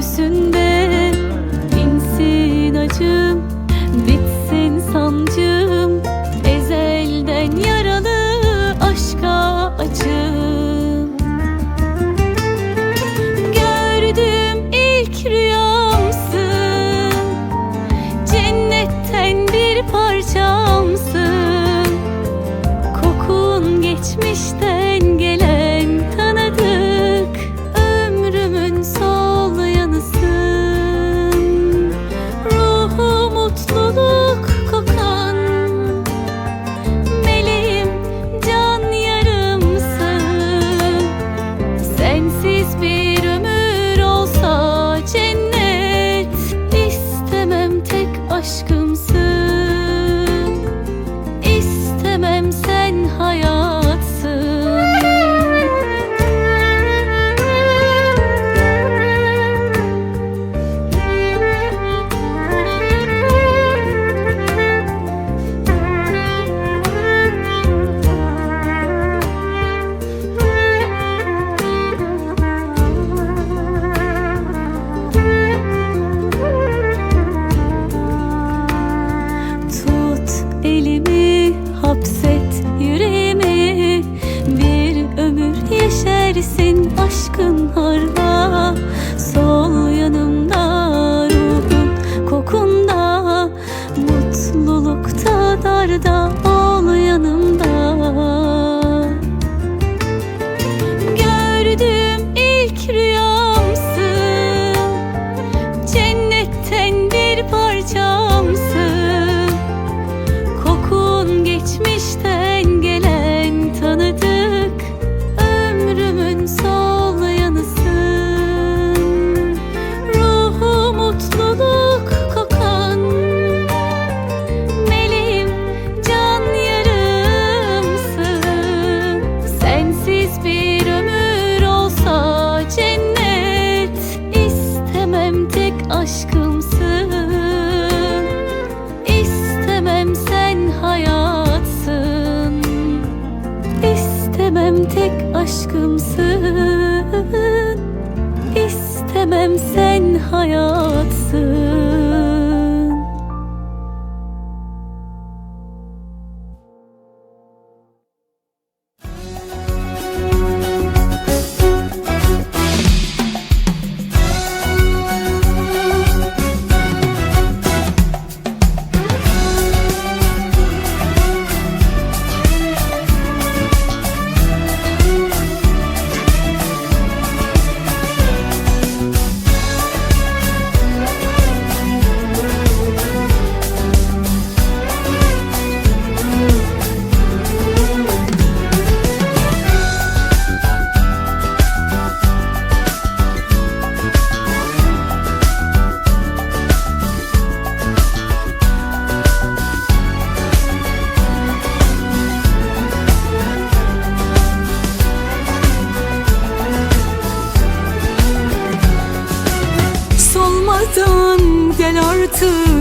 göğsünde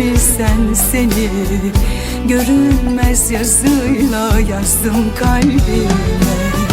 bilsen seni. Görünmez yazıyla yazdım kalbime.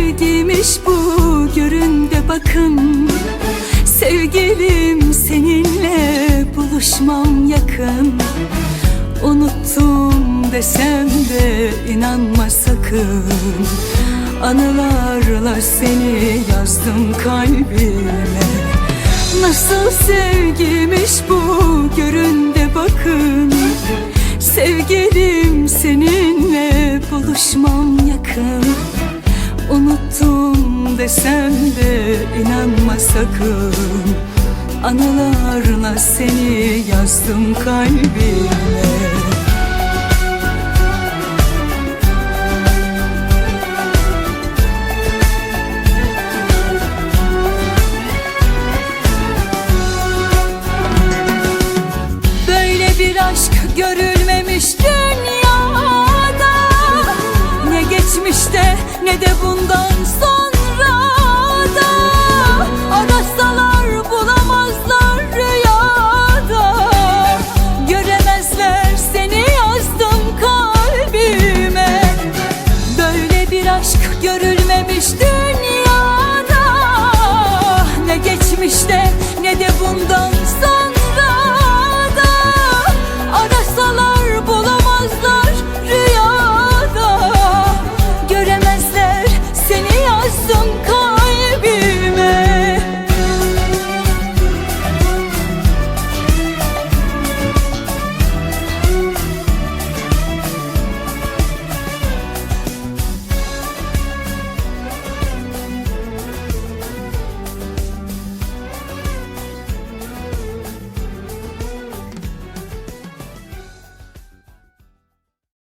Sevgiymiş bu görün de bakın. Sevgilim seninle buluşmam yakın. Unuttum desem de inanma sakın. Anılarla seni yazdım kalbime. Nasıl sevgiymiş bu görün de bakın. Sevgilim seninle buluşmam yakın Unuttum desem de inanma sakın. Anılarla seni yazdım kalbime